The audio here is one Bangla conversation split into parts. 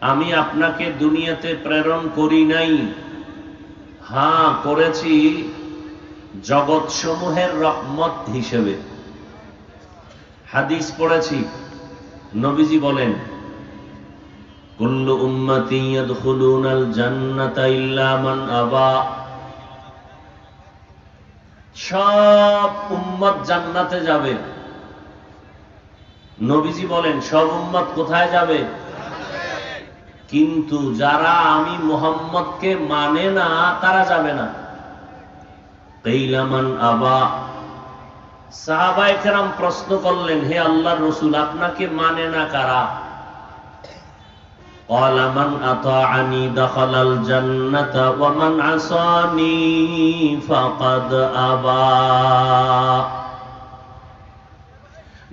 আমি আপনাকে দুনিয়াতে প্রেরণ করি নাই। হ্যাঁ করেছি জগৎ সমূহের রহমত হিসেবে। হাদিস পড়েছি, নবীজি বলেন, কুল্লু উম্মতি ইয়াদখুলুনাল জান্নাতা ইল্লা মান আবা। সব উম্মত জান্নাতে যাবে। নবীজি বলেন, সব উম্মত কোথায় যাবে? কিন্তু যারা আমি মোহাম্মদকে মানে না, তারা যাবে না। কেইলামান আবা। প্রশ্ন করলেন, হে আল্লাহ রসুল, আপনাকে মানে না কারা?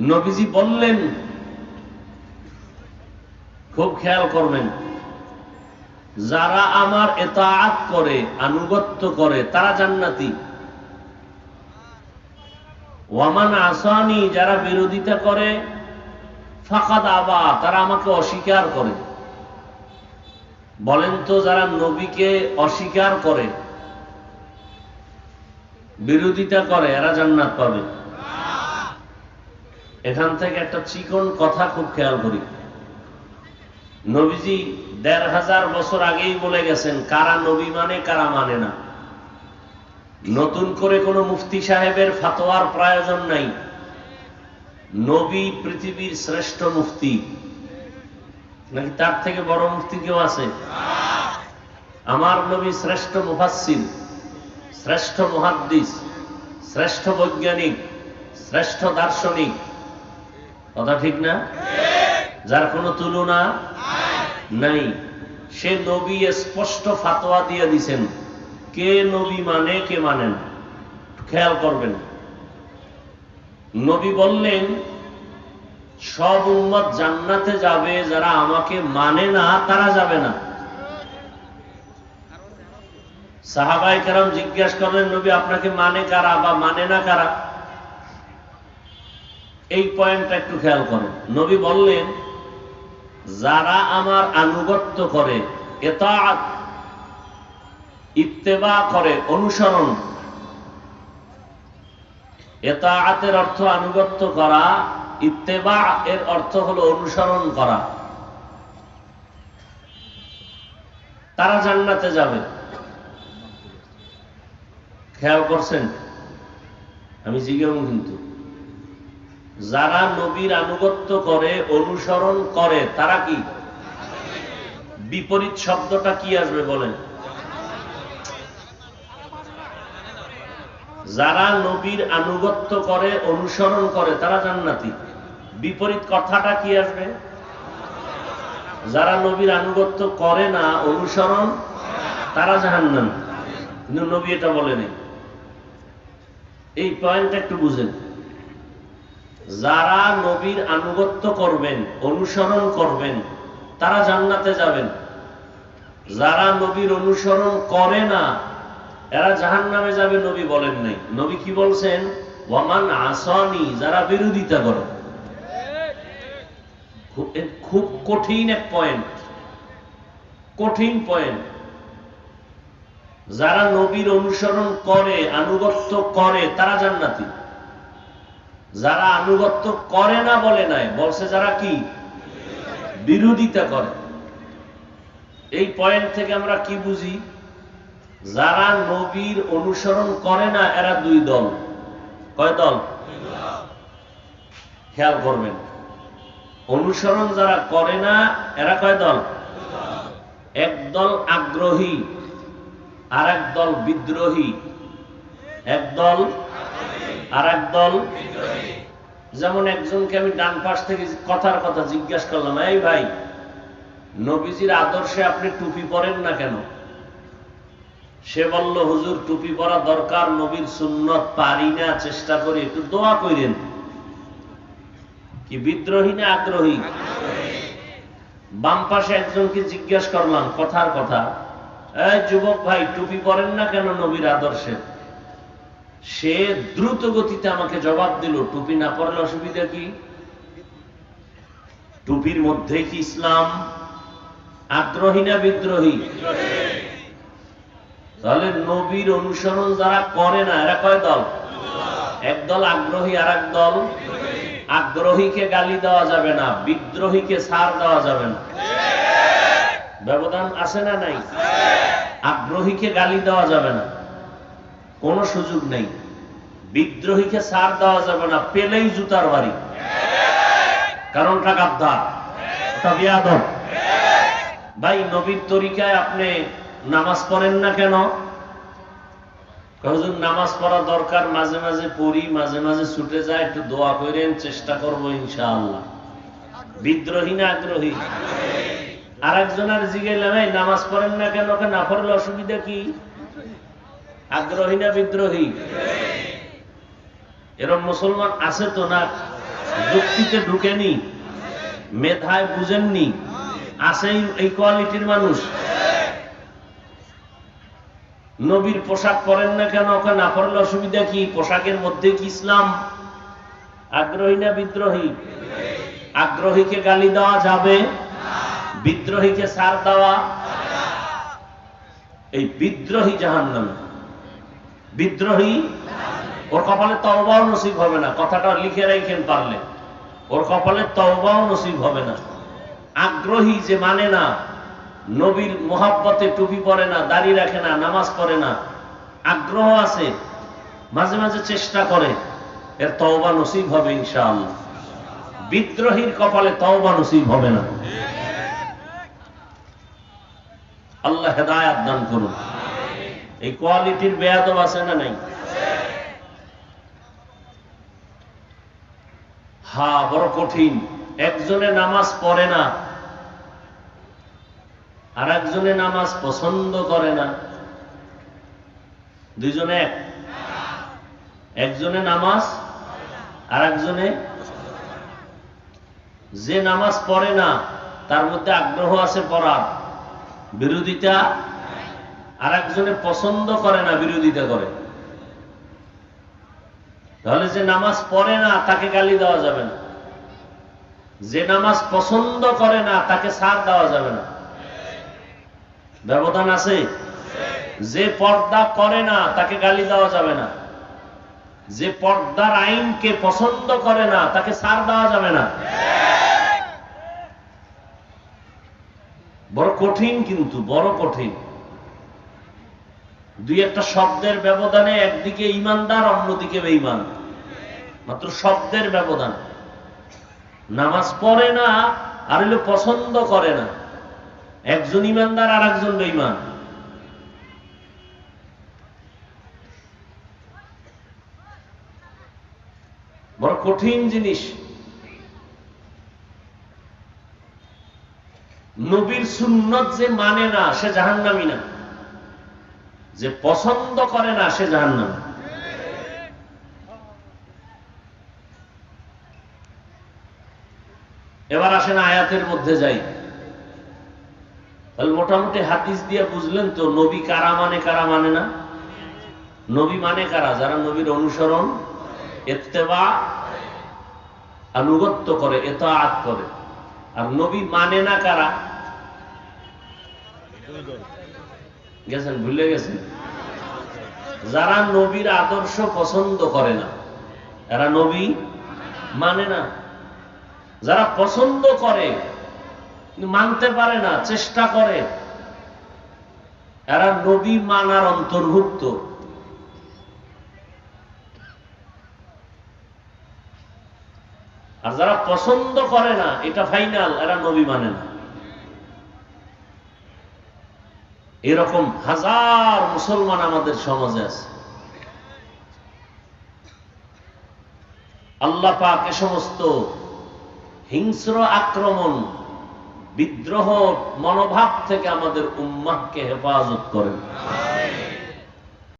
নবীজি খুব খেয়াল করবেন যারা আমার এতাআত করে, আনুগত্য করে, তারা জান্নাতি। ওয়ামান আসানি, যারা বিরোধিতা করে, ফাঁকাদ আবা, তারা আমাকে অস্বীকার করে। বলেন তো, যারা নবীকে অস্বীকার করে, বিরোধিতা করে, এরা জান্নাত পাবে। এখান থেকে একটা চিকন কথা খুব খেয়াল করি। নবীজি দেড় হাজার বছর আগেই বলে গেছেন, কারা নবী মানে কারা মানে না। নতুন করে কোনো মুফতি সাহেবের ফাতোয়ার প্রয়োজন নাই। নবী পৃথিবীর শ্রেষ্ঠ মুফতি। নাকি তার থেকে বড় মুফতি কেউ আছে? আমার নবী শ্রেষ্ঠ মুফাসির শ্রেষ্ঠ মুহাদ্দিস, শ্রেষ্ঠ বৈজ্ঞানিক, শ্রেষ্ঠ দার্শনিক। কথা ঠিক না? যার কোনো তুলনা নাই। সে নবী স্পষ্ট ফাতোয়া দিয়ে দিছেন, কে নবী মানে কে মানেন খেয়াল করবেন। নবী বললেন, সব উম্মত জান্নাতে যাবে, যারা আমাকে মানে না, তারা যাবে না। সাহাবাই কারাম জিজ্ঞাসা করলেন, নবী আপনাকে মানে কারা বা মানে না কারা? এই পয়েন্টটা একটু খেয়াল করেন। নবী বললেন যারা আমার আনুগত্য করে ইত্তেবা করে, অনুসরণ, এতাআতের অর্থ আনুগত্য করা, ইত্তেবা এর অর্থ হলো অনুসরণ করা। তারা জান্নাতে যাবে। খেয়াল করছেন? আমি জিজ্ঞাম কিন্তু। যারা নবীর আনুগত্য করে, অনুসরণ করে, তারা কি? বিপরীত শব্দটা কি আসবে বলেন? যারা নবীর আনুগত্য করে, অনুসরণ করে, তারা জান্নাতি। বিপরীত কথাটা কি আসবে? যারা নবীর আনুগত্য করে না, অনুসরণ, তারা জাহান্নাম। কিন্তু নবী এটা বলেনি। এই পয়েন্টটা একটু বুঝেন। যারা নবীর আনুগত্য করবেন, অনুসরণ করবেন, তারা জান্নাতে যাবেন। যারা নবীর অনুসরণ করে না, এরা জাহান নামে যাবে নবী বলেন নাই। নবী কি বলছেন? ওয়ামান আসনি, যারা বিরোধিতা করে। খুব- কঠিন এক পয়েন্ট কঠিন পয়েন্ট যারা নবীর অনুসরণ করে, আনুগত্য করে, তারা জান্নাতি। যারা আনুগত্য করে না বলে নাই, বলছে যারা কি? বিরোধিতা করে। এই পয়েন্ট থেকে আমরা কি বুঝি? যারা নবীর অনুসরণ করে না, এরা দুই দল। কয় দল? খেয়াল করবেন। অনুসরণ যারা করে না, এরা কয় দল? এক দল আগ্রহী আর এক দল বিদ্রোহী। এক দল আর দল, যেমন একজনকে আমি ডান পাশ থেকে কথার কথা জিজ্ঞাসা করলাম, এই ভাই, নবীজির আদর্শে আপনি টুপি পরেন না কেন? সে বলল, হুজুর, টুপি পরা দরকার, নবীর সুন্নত পারি না, চেষ্টা করি, একটু দোয়া করেন কি বিদ্রোহী না আগ্রহী? বাম পাশে একজনকে জিজ্ঞাসা করলাম, কথার কথা, এই যুবক ভাই, টুপি পরেন না কেন নবীর আদর্শে? সে দ্রুত গতিতে আমাকে জবাব দিল, টুপি না পরলে অসুবিধা কি? টুপির মধ্যে কি ইসলাম? আগ্রহী না বিদ্রোহী? তাহলে নবীর অনুসরণ যারা করে না, এরা কয় দল? একদল আগ্রহী আর এক দল আগ্রহীকে গালি দেওয়া যাবে না, বিদ্রোহীকে ছাড় দেওয়া যাবে না। ব্যবধান আছে না নাই? আগ্রহীকে গালি দেওয়া যাবে না। কোনো সুযোগ নেই। বিদ্রোহীকে ছাড় দেওয়া যাবে না, পেলেই জুতার বাড়ি। কারণটা গাদ্দার, ওটা ভাই, নবীর তরিকায় আপনি নামাজ পড়েন না কেন? হুজুর, নামাজ পড়া দরকার, মাঝে মাঝে পড়ি, মাঝে মাঝে ছুটে যায় একটু দোয়া করেন, চেষ্টা করব ইনশাআল্লাহ। বিদ্রোহী না আগ্রহী? আর একজনের এই, নামাজ পড়েন না কেন? না পড়লে অসুবিধা কি? আগ্রহী না বিদ্রোহী? এরকম মুসলমান আছে তো না? যুক্তিতে ঢুকেনি? মেধায় বুঝেননি? আছে এই- কোয়ালিটির মানুষ? নবীর পোশাক পরেন না কেন? ওকে না পরলে অসুবিধা কি? পোশাকের মধ্যে কি ইসলাম? আগ্রহী না বিদ্রোহী? আগ্রহীকে গালি দেওয়া যাবে? বিদ্রোহীকে সার দেওয়া? এই বিদ্রোহী জাহান নামে বিদ্রোহী, ওর কপালে তওবাও নসিব হবে না। কথাটা লিখে রাখেন পারলে। ওর কপালে তওবাও নসিব হবে না। আগ্রহী যে মানে না, নবীর মোহাব্বতে টুপি পরে না, দাড়ি রাখে না, নামাজ পড়ে না, আগ্রহ আছে, মাঝে মাঝে চেষ্টা করে, এর তওবা নসিব হবে ইনশাআল্লাহ। বিদ্রোহীর কপালে তওবা নসিব হবে না। আল্লাহ হেদায়াত দান করুন। এই কোয়ালিটির বেয়াদব আছে না নাই? হা, বড় কঠিন। একজনে নামাজ পড়ে না, আর একজনে নামাজ পছন্দ করে না। দুইজনে এক। একজনে নামাজ, আর একজনে যে নামাজ পড়ে না, তার মধ্যে আগ্রহ আছে পড়ার। বিরোধিতা আর একজনে পছন্দ করে না, বিরোধিতা করে। তাহলে যে নামাজ পড়ে না, তাকে গালি দেওয়া যাবে না। যে নামাজ পছন্দ করে না, তাকে সার দেওয়া যাবে না। ব্যবধান আছে? যে পর্দা করে না, তাকে গালি দেওয়া যাবে না। যে পর্দার আইনকে পছন্দ করে না, তাকে সার দেওয়া যাবে না। বড় কঠিন কিন্তু, বড় কঠিন। দুই একটা শব্দের ব্যবধানে একদিকে ইমানদার অন্যদিকে বেঈমান। মাত্র শব্দের ব্যবধান। নামাজ পড়ে না, আর হলো পছন্দ করে না। একজন ইমানদার আর একজন বেঈমান। বড় কঠিন জিনিস। নবীর সুন্নত যে মানে না, সে জাহান্নামি না। যে পছন্দ করে না, সে জাহান্নামি। এবার আসেন আয়াতের মধ্যে যাই। তাহলে মোটামুটি হাদিস দিয়ে বুঝলেন তো, নবী কারা মানে কারা মানে না? নবী মানে কারা? যারা নবীর অনুসরণ এত্তেবা আনুগত্য করে এতাআত করে। আর নবী মানে না কারা? গেছেন, ভুলে গেছেন? যারা নবীর আদর্শ পছন্দ করে না, এরা নবী মানে না। যারা পছন্দ করে মানতে পারে না, চেষ্টা করে, এরা নবী মানার অন্তর্ভুক্ত। আর যারা পছন্দ করে না, এটা ফাইনাল এরা নবী মানে না। এরকম হাজার মুসলমান আমাদের সমাজে আছে। আল্লাহ পাক এ সমস্ত হিংস্র আক্রমণ, বিদ্রোহ, মনোভাব থেকে আমাদের উম্মাহকে হেফাজত করেন।